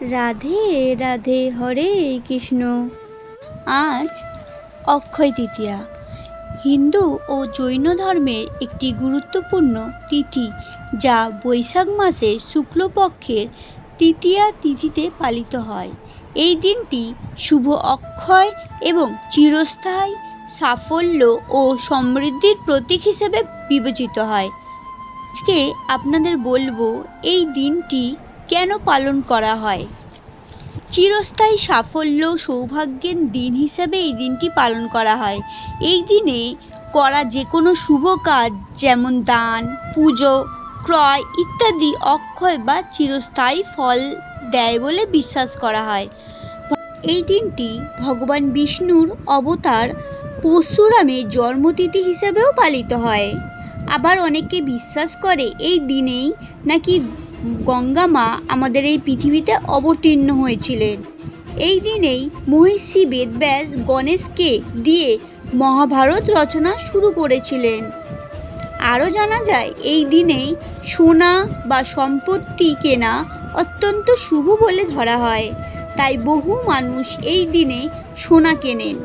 রাধে রাধে হরে কৃষ্ণ। আজ অক্ষয় তৃতীয়া। হিন্দু ও জৈন ধর্মের একটি গুরুত্বপূর্ণ তিথি, যা বৈশাখ মাসের শুক্লপক্ষের তৃতীয়া তিথিতে পালিত হয়। এই দিনটি শুভ অক্ষয় এবং চিরস্থায়ী, সাফল্য ও সমৃদ্ধির প্রতীক হিসেবে বিবেচিত হয়। আজকে আপনাদের বলব, এই দিনটি কেন পালন করা হয়? চিরস্থায়ী সাফল্য সৌভাগ্যের দিন হিসাবে এই দিনটি পালন করা হয়। এই দিনে করা যে কোনো শুভ কাজ যেমন দান, পুজো, ক্রয় ইত্যাদি অক্ষয় বা চিরস্থায়ী ফল দেয় বলে বিশ্বাস করা হয়। এই দিনটি ভগবান বিষ্ণুর অবতার পরশুরামের জন্মতিথি হিসেবেও পালিত হয়। আবার অনেকে বিশ্বাস করে এই দিনেই নাকি গঙ্গা মা আমাদের এই পৃথিবীতে অবতীর্ণ হয়েছিলেন। এই দিনেই মহিষী বেদব্যাস গণেশকে দিয়ে মহাভারত রচনা শুরু করেছিলেন। আরও জানা যায়, এই দিনেই সোনা বা সম্পত্তি কেনা অত্যন্ত শুভ বলে ধরা হয়। তাই বহু মানুষ এই দিনে সোনা কেনেন।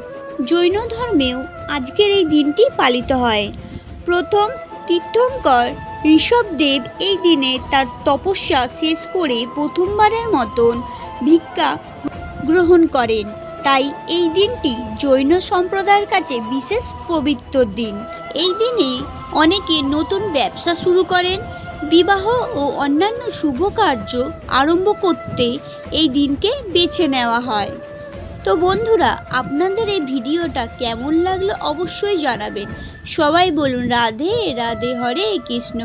জৈন ধর্মেও আজকের এই দিনটি পালিত হয়। প্রথম তীর্থঙ্কর ঋষভদেব এই দিনে তার তপস্যা শেষ করে প্রথমবারের মতন ভিক্ষা গ্রহণ করেন। তাই এই দিনটি জৈন সম্প্রদায়ের কাছে বিশেষ পবিত্র দিন। এই দিনে অনেকে নতুন ব্যবসা শুরু করেন, বিবাহ ও অন্যান্য শুভ কার্য আরম্ভ করতে এই দিনকে বেছে নেওয়া হয়। তো বন্ধুরা, আপনাদের এই ভিডিওটা কেমন লাগল অবশ্যই জানাবেন। সবাই বলুন, রাধে রাধে হরে কৃষ্ণ।